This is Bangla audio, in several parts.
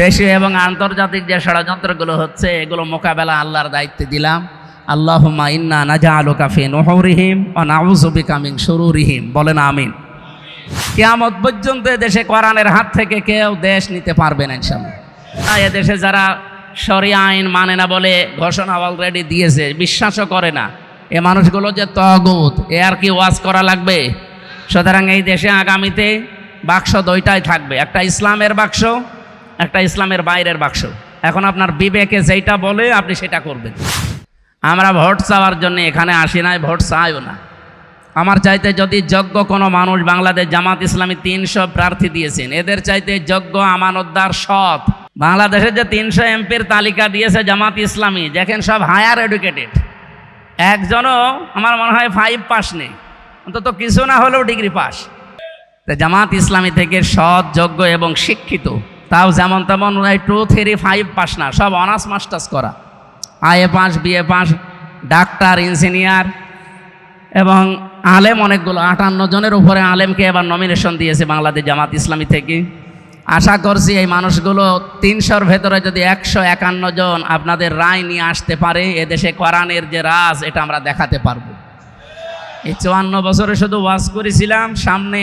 দেশীয় এবং আন্তর্জাতিক যে ষড়যন্ত্রগুলো হচ্ছে, এগুলো মোকাবেলা আল্লাহর দায়িত্বে দিলাম। আল্লাহুম্মা ইন্না নাজা আলু কাফি নহরিহিম ও নাউজুবি কামিং শুরুরিহিম। বলেন আমিন। কেয়ামত পর্যন্ত দেশে কোরআনের হাত থেকে কেউ দেশ নিতে পারবে না ইনশাল্লাহ এ দেশে যারা সরিয়া আইন মানে না বলে ঘোষণা অলরেডি দিয়েছে, বিশ্বাসও করে না। এ মানুষগুলো যে তগুত, এ আর কি ওয়াজ করা লাগবে? সুতরাং এই দেশে আগামীতে বাক্স দুইটাই থাকবে, একটা ইসলামের বাক্স একটা ইসলামের বাইরের বাক্স। এখন আপনার বিবেকে যেইটা বলে, আপনি সেটা করবেন। আমরা ভোট চাওয়ার জন্য এখানে আসি নাই, ভোট চাইও না। আমার চাইতে যদি যোগ্য কোনো মানুষ বাংলাদেশ জামাত ইসলামী তিনশো প্রার্থী দিয়েছেন, এদের চাইতে যোগ্য আমানতদার সৎ বাংলাদেশের যে তিনশো এমপির তালিকা দিয়েছে জামাত ইসলামী, দেখেন সব হায়ার এডুকেটেড। একজনও আমার মনে হয় ফাইভ পাস নেই। অন্তত কিছু না হলেও ডিগ্রি পাস জামাত ইসলামী থেকে সৎ, যোগ্য এবং শিক্ষিত। তাও যেমন তেমন ওই টু থ্রি ফাইভ পাস না, সব অনার্স মাস্টার্স করা। IA pass BA pass doctor engineer এবং আলেম অনেকগুলো, আটান্ন জনের উপরে আলেমকে এবার নমিনেশন দিয়েছে বাংলাদেশ জামাত ইসলামী থেকে। আশা করছি এই মানুষগুলো তিনশোর ভেতরে যদি একশো একান্ন জন আপনাদের রায় নিয়ে আসতে পারে, এদেশে কোরআনের যে রাজ, এটা আমরা দেখাতে পারব। এই চুয়ান্ন বছরে শুধু ওয়াজ করেছিলাম, সামনে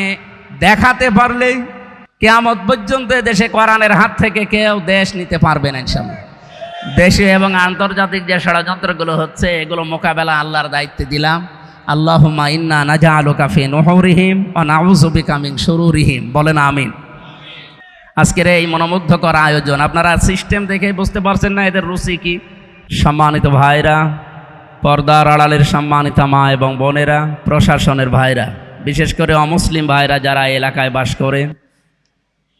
দেখাতে পারলেই কেয়ামত পর্যন্ত দেশে কোরআনের হাত থেকে কেউ দেশ নিতে পারবে না ইনশাল্লাহ। দেশীয় এবং আন্তর্জাতিক যে ষড়যন্ত্রগুলো হচ্ছে, এগুলো মোকাবেলা আল্লাহর দায়িত্বে দিলাম। আল্লাহুম্মা ইন্না নাজা আলু কাফি নহরিহিম ও নাউজুবি কামিং শুরুরিহিম। বলেন আমিন। আজকের এই মনোমুগ্ধকর আয়োজন, আপনারা সিস্টেম দেখে বুঝতে পারছেন না এদের রুচি কি। সম্মানিত ভাইরা, পর্দার আড়ালের সম্মানিত মা এবং বোনেরা, প্রশাসনের ভাইরা, বিশেষ করে অমুসলিম ভাইরা যারা এলাকায় বাস করে।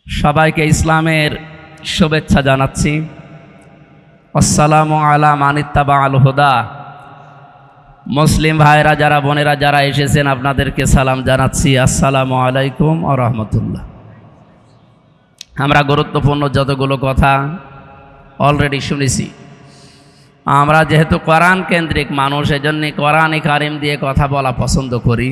সবাইকে ইসলামের শুভেচ্ছা জানাচ্ছি। আসসালামু আলা মানিত্তাবা আল হুদা। মুসলিম ভাইরা যারা বোনেরা, যারা এসেছেন, আপনাদেরকে সালাম জানাচ্ছি। আসসালামু আলাইকুম ও রহমতুল্লাহ। আমরা গুরুত্বপূর্ণ যতগুলো কথা অলরেডি শুনেছি। আমরা যেহেতু কোরআন কেন্দ্রিক মানুষ এজন্য কোরআন কারিম দিয়ে কথা বলা পছন্দ করি।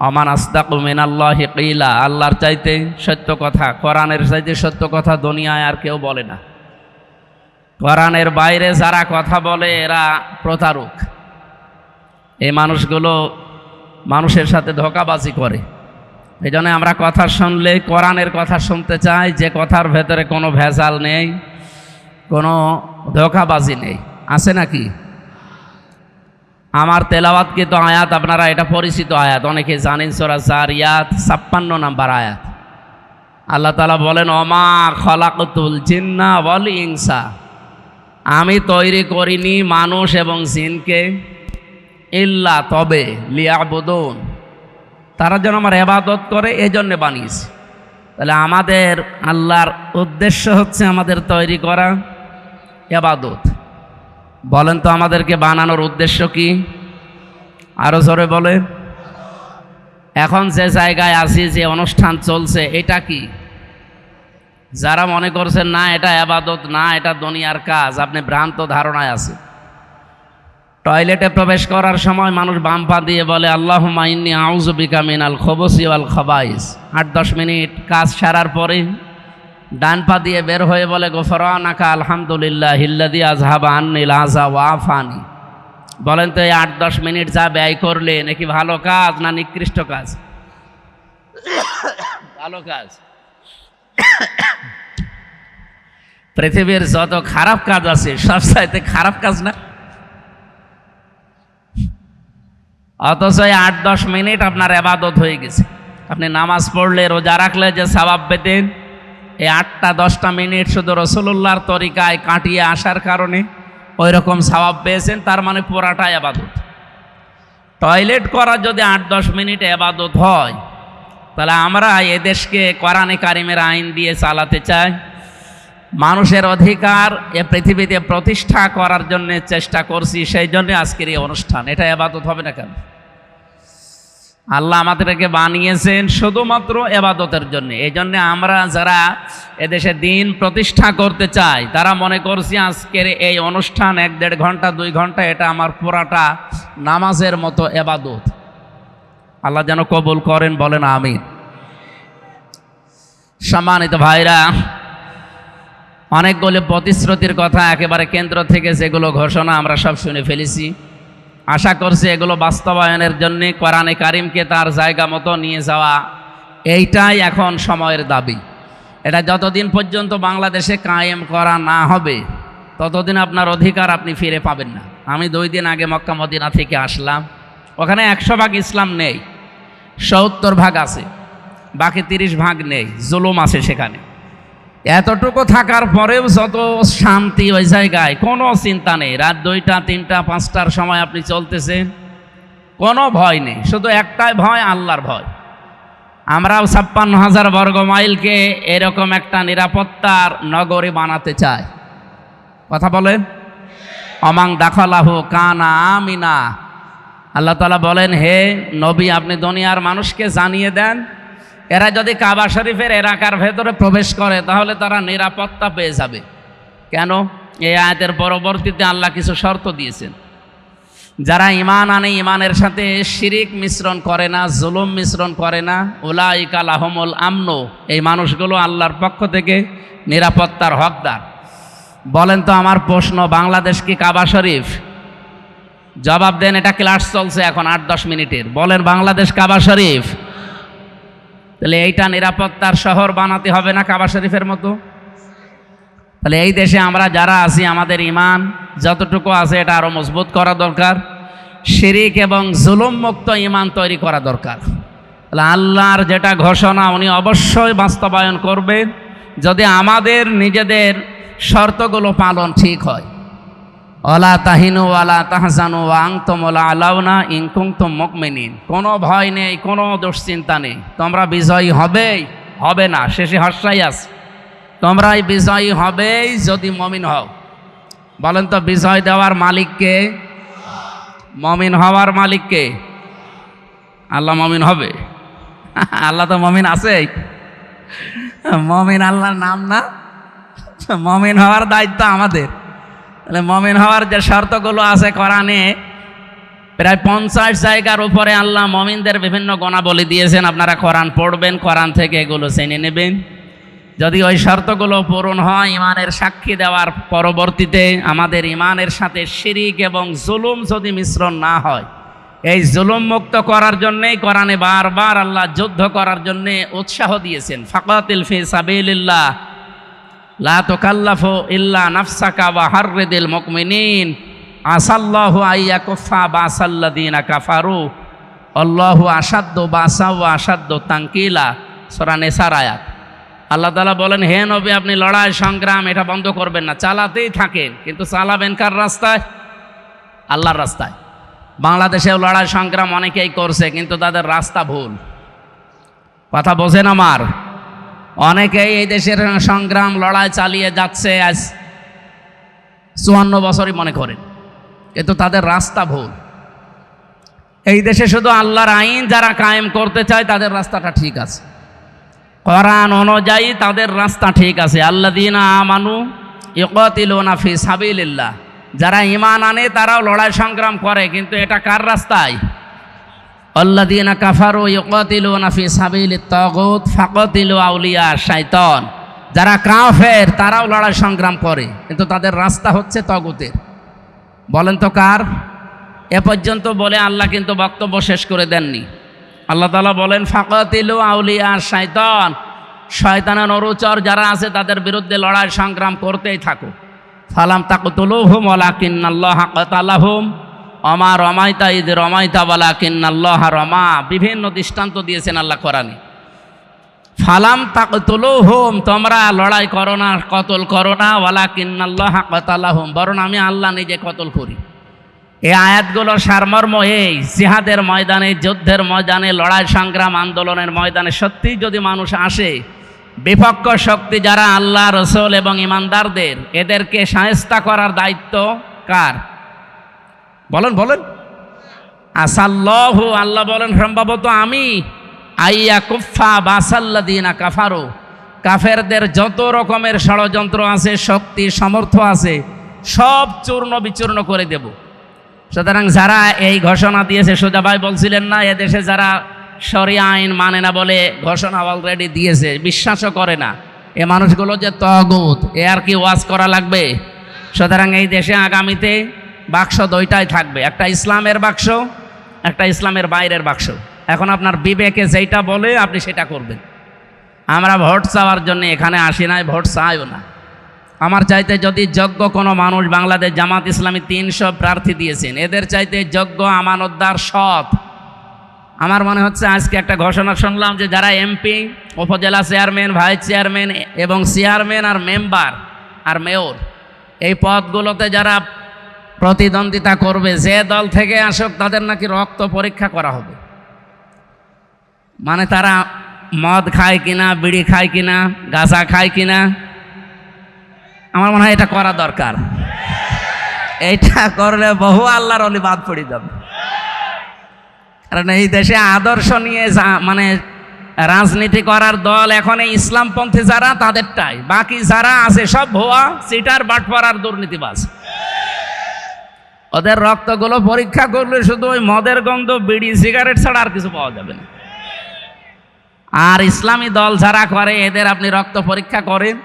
অমান আস্তাক মিনাল্লাহ কিলা, আল্লাহর চাইতে সত্য কথা, কোরআনের চাইতে সত্য কথা দুনিয়ায় আর কেউ বলে না। কোরআনের বাইরে যারা কথা বলে, এরা প্রতারক। এই মানুষগুলো মানুষের সাথে ধোকাবাজি করে। এই জন্য আমরা কথা শুনলে, কোরআনের কথা শুনতে চাই, যে কথার ভেতরে কোনো ভেজাল নেই, কোনো ধোকাবাজি নেই। আছে নাকি? আমার তেলাওয়াতকৃত আয়াত, আপনারা এটা পরিচিত আয়াত, অনেকে জানেন সোরা জারিয়াত, ছাপ্পান্ন নাম্বার আয়াত। আল্লাহ তালা বলেন অমা খলাকতুল জিন্না বল ইংসা আমি তৈরি করিনি মানুষ এবং জিনকে ইল্লা, তবে লিয়াবুদুন। তারা যেন আমার এবাদত করে এই জন্যে বানিয়েছে। তাহলে আমাদের আল্লাহর উদ্দেশ্য হচ্ছে আমাদের তৈরি করা এবাদত বলেন তো আমাদেরকে বানানোর উদ্দেশ্য কি? আরও জোরে বলে। এখন যে জায়গায় আছি, যে অনুষ্ঠান চলছে, এটা কি? যারা মনে করছেন, না, এটা আবাদত, না, এটা দুনিয়ার কাজ। আপনি ভ্রান্ত ধারণায় আছে। টয়লেটে প্রবেশ করার সময় মানুষ বাম পা দিয়ে বলে আল্লাহ মাইনি আউজবিকা মিনাল খবসি আল খবাইস। আট, দশ মিনিট কাজ সারার পরে ডান পা দিয়ে বের হয়ে বলে, গোফরানাকা আলহামদুলিল্লাহ হিল্লাদি আজহাবা আন্নিল আজা ওয়াফানি। বলেন তো, এই আট দশ মিনিট যা ব্যয় করলে নাকি ভালো কাজ না নিকৃষ্ট কাজ? ভালো কাজ। পৃথিবীর যত খারাপ কাজ আছে, সব চাইতে খারাপ কাজ না? অথচ এই আট দশ মিনিট আপনার আবাদত হয়ে গেছে। আপনি নামাজ পড়লে, রোজা রাখলে যে স্বভাব পেতেন এই আটটা, দশটা মিনিট শুধু রসুল্লাহর তরিকায় কাটিয়ে আসার কারণে ওই রকম স্বভাব পেয়েছেন, তার মানে পুরাটাই আবাদত। টয়লেট করা যদি আট, দশ মিনিট আবাদত হয়, তাহলে আমরা এদেশকে কোরআনে কারিমের আইন দিয়ে চালাতে চাই। মানুষের অধিকার এ পৃথিবীতে প্রতিষ্ঠা করার জন্য চেষ্টা করছি, সেই জন্য আজকের এই অনুষ্ঠান। এটা এবাদত হবে না কেন? আল্লাহ আমাদেরকে বানিয়েছেন শুধুমাত্র এবাদতের জন্য। এই জন্য আমরা যারা এদেশে দিন প্রতিষ্ঠা করতে চাই, তারা মনে করছি আজকের এই অনুষ্ঠান এক দেড় ঘণ্টা, দুই ঘণ্টা, এটা আমার পুরাটা নামাজের মতো এবাদত। আল্লাহ যেন কবুল করেন, বলেন আমি সম্মানিত ভাইরা, অনেকগুলো প্রতিশ্রুতির কথা একেবারে কেন্দ্র থেকে যেগুলো ঘোষণা আমরা সব শুনে ফেলেছি। আশা করছি এগুলো বাস্তবায়নের জন্য কোরআনে কারিমকে তার জায়গা মতো নিয়ে যাওয়া এইটাই এখন সময়ের দাবি। এটা যতদিন পর্যন্ত বাংলাদেশে কায়েম করা না হবে, ততদিন আপনার অধিকার আপনি ফিরে পাবেন না। আমি দুই দিন আগে মক্কা মদিনা থেকে আসলাম, ওখানে একশো ভাগ ইসলাম নেই, সত্তর ভাগ আছে, বাকি তিরিশ ভাগ নেই, জুলুম আছে সেখানে। এতটুকু থাকার পরেও যত শান্তি ওই জায়গায়, কোনো চিন্তা নেই। রাত দুইটা, তিনটা, পাঁচটার সময় আপনি চলতেছেন, কোনো ভয় নেই। শুধু একটাই ভয়, আল্লাহর ভয়। আমরাও ছাপ্পান্ন হাজার বর্গ মাইলকে এরকম একটা নিরাপত্তার নগরী বানাতে চাই। কথা বলেন? অমাং দাখলাহু কানা আমিনা। আল্লাহ তালা বলেন, হে নবী, আপনি দুনিয়ার মানুষকে জানিয়ে দেন এরা যদি কাবা শরীফের এলাকার ভেতরে প্রবেশ করে, তাহলে তারা নিরাপত্তা পেয়ে যাবে। কেন? এই আয়াতের পরবর্তীতে আল্লাহ কিছু শর্ত দিয়েছেন। যারা ইমান আনে ইমানের সাথে শিরিক মিশ্রণ করে না, জুলুম মিশ্রণ করে না উলাইকাল আহমুল আমনো, এই মানুষগুলো আল্লাহর পক্ষ থেকে নিরাপত্তার হকদার। বলেন তো আমার প্রশ্ন, বাংলাদেশ কি কাবা শরীফ? জবাব দেন, এটা ক্লাস চলছে এখন আট দশ মিনিটের। বলেন, বাংলাদেশ কাবা শরীফ? তাহলে এইটা নিরাপত্তার শহর বানাতে হবে না কাবা শরীফের মতো? তাহলে এই দেশে আমরা যারা আছি, আমাদের ইমান যতটুকু আছে এটা আরও মজবুত করা দরকার। শিরিক এবং জুলুম মুক্ত ইমান তৈরি করা দরকার। তাহলে আল্লাহর যেটা ঘোষণা, উনি অবশ্যই বাস্তবায়ন করবেন যদি আমাদের নিজেদের শর্তগুলো পালন ঠিক হয় অলা তাহিনু আলা তাহজানু আং তোমলা আলাউনা ইংকুং তো মকমিনিন। কোনো ভয় নেই, কোনো দুশ্চিন্তা নেই। তোমরা বিজয়ী হবেই, হবে না। শেষে হর্ষাই আছে। তোমরাই বিজয়ী হবেই যদি মমিন হও। বলেন তো, বিজয় দেওয়ার মালিককে মমিন হওয়ার মালিককে আল্লাহ মমিন হবে। আল্লাহ তো মমিন আছে মমিন আল্লাহর নাম না। মমিন হওয়ার দায়িত্ব আমাদের। তাহলে মমিন হওয়ার যে শর্তগুলো আছে কোরআনে, প্রায় পঞ্চাশ জায়গার উপরে আল্লাহ মমিনদের বিভিন্ন গণাবলী দিয়েছেন। আপনারা কোরআন পড়বেন, কোরআন থেকে এগুলো চেনে নেবেন। যদি ওই শর্তগুলো পূরণ হয় ইমানের সাক্ষী দেওয়ার পরবর্তীতে আমাদের ইমানের সাথে শিরিক এবং জুলুম যদি মিশ্রণ না হয়, এই জুলুম মুক্ত করার জন্যেই কোরআনে বারবার আল্লাহ যুদ্ধ করার জন্যে উৎসাহ দিয়েছেন। ফাকাতিল ফি সাবিলিল্লাহ। লা আইয়া আসাদ্দ বাসা তাঙ্কিলা আল্লাহ তালা বলেন, হে নবী, আপনি লড়াই, সংগ্রাম, এটা বন্ধ করবেন না। চালাতেই থাকেন, কিন্তু চালাবেন কার রাস্তায়? আল্লাহর রাস্তায়। বাংলাদেশেও লড়াই, সংগ্রাম অনেকেই করছে, কিন্তু তাদের রাস্তা ভুল। কথা বোঝেন আমার? অনেকেই এই দেশের সংগ্রাম, লড়াই চালিয়ে যাচ্ছে আজ চুয়ান্ন বছরই মনে করেন। কিন্তু তাদের রাস্তা ভুল। এই দেশে শুধু আল্লাহর আইন যারা কায়েম করতে চায়, তাদের রাস্তাটা ঠিক আছে। কোরআন অনুযায়ী তাদের রাস্তা ঠিক আছে। আল্লা দিনা আমানু ইকতিলুনা ফি সাবিলিল্লাহ। যারা ইমান আনে, তারাও লড়াই সংগ্রাম করে, কিন্তু এটা কার রাস্তায়? আল্লাদিনা কাফারু ইকতিলুনা নাফি সাবিলিত তাগুত ফাকতিলু আউলিয়া শাইতান। যারা কাফের, তারাও লড়াই সংগ্রাম করে, কিন্তু তাদের রাস্তা হচ্ছে তগুতের। বলেন তো কার? এ পর্যন্ত বলে আল্লাহ কিন্তু বক্তব্য শেষ করে দেননি। আল্লাহ তালা বলেন, ফাকতিলু আউলিয়া শাইতান। শয়তানের অনুচর যারা আছে, তাদের বিরুদ্ধে লড়াই সংগ্রাম করতেই থাকো। ফালাম তাকতুলু হুম ওলাকিন্নাল্লাহ কাতালাহুম অমা রমাইতা ঈদ রমাইতা বলা কিন্নাল্লাহ রমা। বিভিন্ন দৃষ্টান্ত দিয়েছেন আল্লাহ কোরআনে। ফালাম তাকতুলু হোম তোমরা লড়াই করো না, কতল করো না ওয়ালা কিন্নাল্লাহ কাতালাহুম। বরং আমি আল্লাহ নিজে কতল করি। এই আয়াতগুলোর সারমর্ম এই জিহাদের ময়দানে, যুদ্ধের ময়দানে, লড়াই সংগ্রাম আন্দোলনের ময়দানে সত্যি যদি মানুষ আসে, বিপক্ষ শক্তি যারা আল্লাহ, রসুল এবং ইমানদারদের, এদেরকে সাহেস্তা করার দায়িত্ব কার? বলেন বলেন। আসাল্লাহু আল্লাহ বলেন সম্ভবত আমি, আইয়া কুফা বাসাল্লাদিনা কাফারো। কাফেরদের যত রকমের ষড়যন্ত্র আছে, শক্তি সমর্থ আছে, সব চূর্ণ বিচূর্ণ করে দেব। সুতরাং যারা এই ঘোষণা দিয়েছে, সোজা ভাই বলছিলেন না, এদেশে যারা সরিয়া আইন মানে না বলে ঘোষণা অলরেডি দিয়েছে, বিশ্বাসও করে না। এ মানুষগুলো যে তগুত, এ আর কি ওয়াজ করা লাগবে? সুতরাং এই দেশে আগামীতে বাক্স দুইটাই থাকবে, একটা ইসলামের বাক্স, একটা ইসলামের বাইরের বাক্স। এখন আপনার বিবেকে যেটা বলে আপনি সেটা করবেন। আমরা ভোট চাওয়ার জন্য এখানে আসি নাই, ভোট চাইও না। আমার চাইতে যদি যোগ্য কোনো মানুষ বাংলাদেশ জামাত ইসলামী তিনশো প্রার্থী দিয়েছেন, এদের চাইতে যোগ্য আমানতদার সৎ আমার মনে হচ্ছে আজকে একটা ঘোষণা শুনলাম যে যারা এমপি, উপজেলা চেয়ারম্যান, ভাইস চেয়ারম্যান এবং চেয়ারম্যান আর মেম্বার আর মেয়র, এই পদগুলোতে যারা প্রতিদ্বন্দ্বিতা করবে। যে দল থেকে আসুক, তাদের নাকি রক্ত পরীক্ষা করা হবে। মানে তারা মদ খায় কিনা, বিড়ি খায় কিনা, গাঁজা খায় কিনা, আমার মনে হয় এটা করা দরকার। এইটা করলে বহু আল্লাহর অলি বাদ পড়ে যাবে। কারণ এই দেশে আদর্শ নিয়ে যা- মানে রাজনীতি করার দল এখন এই ইসলামপন্থী যারা, তাদেরটাই। বাকি যারা আছে, সব ভুয়া সিটার বাটপার আর দুর্নীতিবাজ। ওদের রক্তগুলো পরীক্ষা করলে শুধু ওই মদের গন্ধ, বিড়ি, সিগারেট ছাড়া আর কিছু পাওয়া যাবে না। আর ইসলামী দল যারা করে, এদের আপনি রক্ত পরীক্ষা করেন,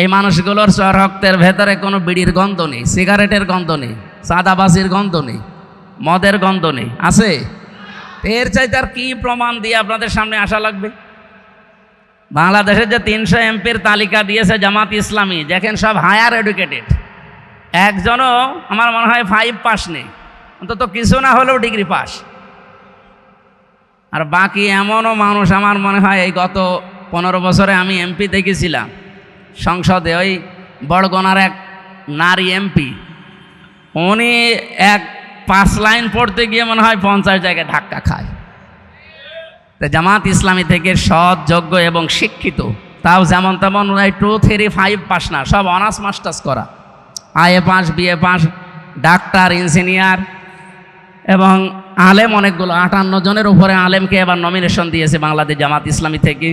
এই মানুষগুলোর রক্তের ভেতরে কোনো বিড়ির গন্ধ নেই, সিগারেটের গন্ধ নেই সাদাবাসির গন্ধ নেই, মদের গন্ধ নেই, আছে? এর চাইতে আর কি প্রমাণ দিয়ে আপনাদের সামনে আসা লাগবে? বাংলাদেশের যে তিনশো এমপির তালিকা দিয়েছে জামাত ইসলামী, দেখেন সব হায়ার এডুকেটেড। একজনও আমার মনে হয় ফাইভ পাস নেই। অন্তত কিছু না হলেও ডিগ্রি পাস আর বাকি এমনও মানুষ আমার মনে হয় এই গত পনেরো বছরে আমি এমপি দেখেছিলাম। সংসদে ওই বড়গনার এক নারী এমপি উনি এক পাঁচ লাইন পড়তে গিয়ে মনে হয় পঞ্চাশ জায়গায় ধাক্কা খায়। তো জামাত ইসলামী থেকে সৎ, যোগ্য এবং শিক্ষিত। তাও যেমন তেমন টু থ্রি ফাইভ পাস না, সব অনার্স মাস্টার্স করা। IA pass BA pass, doctor, engineer এবং আলেম অনেকগুলো। আটান্ন জনের উপরে আলেমকে এবার নমিনেশন দিয়েছে বাংলাদেশ জামাত ইসলামী থেকে।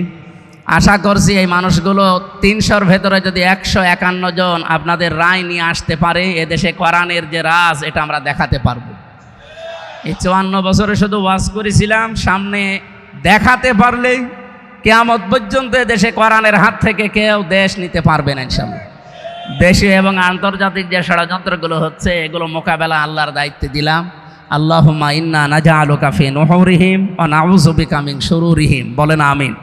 আশা করছি এই মানুষগুলো তিনশোর ভেতরে যদি একশো একান্ন জন আপনাদের রায় নিয়ে আসতে পারে, এদেশে কোরআনের যে রাজ, এটা আমরা দেখাতে পারব। এই চুয়ান্ন বছরে শুধু ওয়াজ করেছিলাম, সামনে দেখাতে পারলেই কেয়ামত পর্যন্ত দেশে কোরআনের হাত থেকে কেউ দেশ নিতে পারবে না ইনশাল্লাহ। দেশীয় এবং আন্তর্জাতিক যে ষড়যন্ত্রগুলো হচ্ছে, এগুলো মোকাবেলা আল্লাহর দায়িত্বে দিলাম। আল্লাহুম্মা ইন্না নাজা আলু কাফি নহরিহিম ও নাউজুবি কামিং শুরুরিহিম। বলেন আমিন।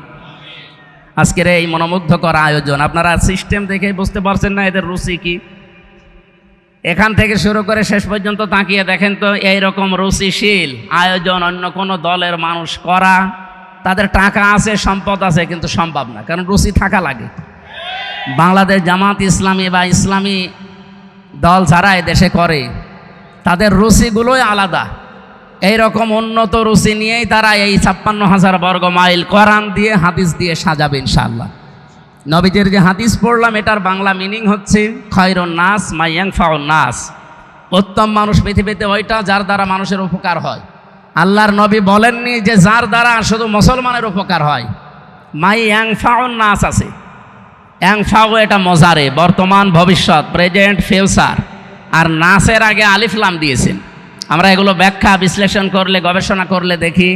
আজকের এই মনোমুগ্ধকর আয়োজন, আপনারা সিস্টেম দেখে বুঝতে পারছেন না এদের রুচি কি। এখান থেকে শুরু করে শেষ পর্যন্ত তাকিয়ে দেখেন তো, এইরকম রুচিশীল আয়োজন অন্য কোনো দলের মানুষ করা, তাদের টাকা আছে, সম্পদ আছে, কিন্তু সম্ভব না, কারণ রুচি থাকা লাগে। বাংলাদেশ জামাত ইসলামী বা ইসলামী দল যারা দেশে করে, তাদের রুচিগুলোই আলাদা। এই রকম উন্নত রুচি নিয়েই তারা এই ছাপ্পান্ন হাজার বর্গ মাইল কোরআন দিয়ে, হাদিস দিয়ে সাজাবে ইনশাল্লাহ নবীদের যে হাদিস পড়লাম, এটার বাংলা মিনিং হচ্ছে, খয়রুন নাস মাইয়াং ফাউন নাস। উত্তম মানুষ পৃথিবীতে ওইটা যার দ্বারা মানুষের উপকার হয়। আল্লাহর নবী বলেননি যে যার দ্বারা শুধু মুসলমানের উপকার হয়। মাই ইয়াং ফাউন নাস আছে। অ্যাংফাও এটা মজারে, বর্তমান ভবিষ্যৎ প্রেজেন্ট ফিউচার আর নাসের আগে আলিফলাম দিয়েছেন। আমরা এগুলো ব্যাখ্যা, বিশ্লেষণ করলে, গবেষণা করলে দেখি,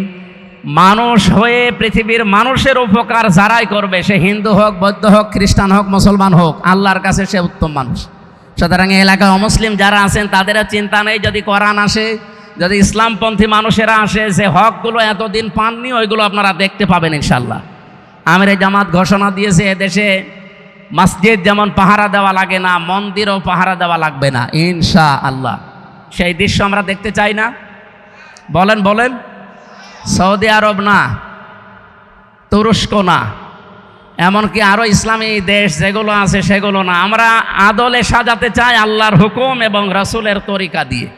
মানুষ হয়ে পৃথিবীর মানুষের উপকার যারাই করবে, সে হিন্দু হোক, বৌদ্ধ হোক, খ্রিস্টান হোক, মুসলমান হোক, আল্লাহর কাছে সে উত্তম মানুষ। সুতরাং এই এলাকায় অমুসলিম যারা আছেন, তাদেরও চিন্তা নেই, যদি কোরআন আসে, যদি ইসলামপন্থী মানুষেরা আসে, যে হকগুলো এতদিন পাননি, ওইগুলো আপনারা দেখতে পাবেন ইনশাল্লাহ আমির জামাত ঘোষণা দিয়েছে, এদেশে মসজিদ যেমন পাহারা দেওয়া লাগে না, মন্দিরও পাহারা দেওয়া লাগবে না ইনশা আল্লাহ সেই দৃশ্য আমরা দেখতে চাই না। বলেন বলেন। সৌদি আরব না, তুরস্ক না, এমনকি আরও ইসলামী দেশ যেগুলো আছে সেগুলো না। আমরা আদলে সাজাতে চাই আল্লাহর হুকুম এবং রসুলের তরিকা দিয়ে।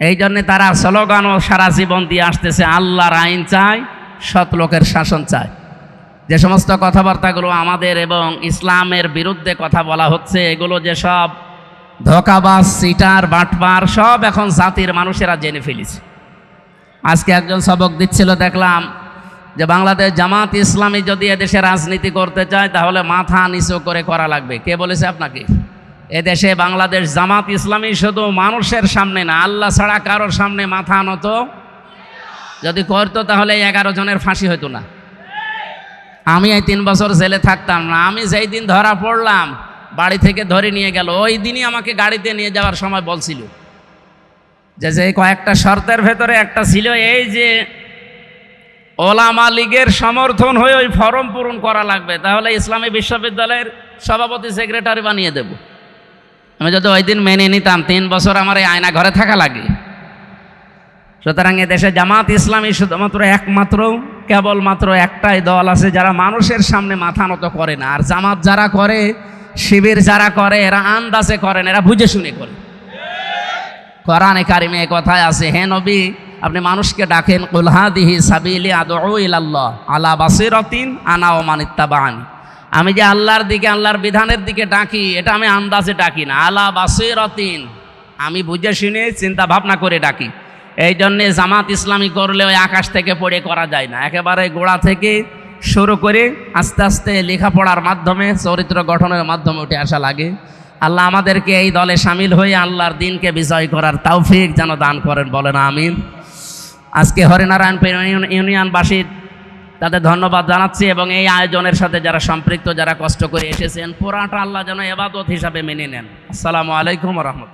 এই জন্যে তারা স্লোগানও সারা জীবন দিয়ে আসতেছে, আল্লাহর আইন চায় সৎ লোকের শাসন চায় যে সমস্ত কথাবার্তাগুলো আমাদের এবং ইসলামের বিরুদ্ধে কথা বলা হচ্ছে, এগুলো যে সব ধোকাবাজ, সিটার বাটপার সব এখন জাতির মানুষেরা জেনে ফেলেছে। আজকে একজন সবক দিচ্ছিল, দেখলাম যে বাংলাদেশ জামাত ইসলামী যদি এদেশে রাজনীতি করতে চায়, তাহলে মাথা নিচু করে করা লাগবে। কে বলেছে আপনাকে? এদেশে বাংলাদেশ জামাত ইসলামী শুধু মানুষের সামনে না, আল্লাহ ছাড়া কারোর সামনে মাথা আনত যদি করতো তাহলে এগারো জনের ফাঁসি হতো না। আমি এই তিন বছর জেলে থাকতাম না। আমি যেই দিন ধরা পড়লাম, বাড়ি থেকে ধরে নিয়ে গেল। ওই দিনই আমাকে গাড়িতে নিয়ে যাওয়ার সময় বলছিল যে যে কয়েকটা শর্তের ভেতরে একটা ছিল এই যে ওলামা লীগের সমর্থন হয়ে ওই ফর্ম পূরণ করা লাগবে। তাহলে ইসলামী বিশ্ববিদ্যালয়ের সভাপতি, সেক্রেটারি বানিয়ে দেব। আমি যদি ওই দিন মেনে নিতাম, তিন বছর আমার এই আয়না ঘরে থাকা লাগে। সুতরাং দেশে জামাত ইসলামী শুধুমাত্র একমাত্র কেবলমাত্র একটাই দল আছে যারা মানুষের সামনে মাথা নত করে না। আর জামাত যারা করে, শিবির যারা করে, এরা আন্দাজে করেন এরা বুঝে শুনে করে। কোরআনে কারিমে কথায় আছে, হে নবী, আপনি মানুষকে ডাকেন কুলহাদিহি সাবিলি আদউ ইলাল্লাহ, আলা বাসিরাতিন আনা ও মানিত্তাবানি আমি যে আল্লাহর দিকে, আল্লাহর বিধানের দিকে ডাকি, এটা আমি আন্দাজে ডাকি না। আলা বাসিরাতিন, আমি বুঝে শুনে চিন্তা ভাবনা করে ডাকি। এই জন্যে জামাত ইসলামী করলে ওই আকাশ থেকে পড়ে করা যায় না। একেবারে গোড়া থেকে শুরু করে আস্তে আস্তে লেখাপড়ার মাধ্যমে, চরিত্র গঠনের মাধ্যমে উঠে আসা লাগে। আল্লাহ আমাদেরকে এই দলে সামিল হয়ে আল্লাহর দিনকে বিজয় করার তৌফিক যেন দান করেন, বলেন আমিন। আজকে হরিনারায়ণ ইউনি- ইউনিয়নবাসী, তাদের ধন্যবাদ জানাচ্ছি এবং এই আয়োজনের সাথে যারা সম্পৃক্ত, যারা কষ্ট করে এসেছেন, পুরাটা আল্লাহ যেন এবাদত হিসাবে মেনে নেন। আসসালামু আলাইকুম রহমতুল্লাহ।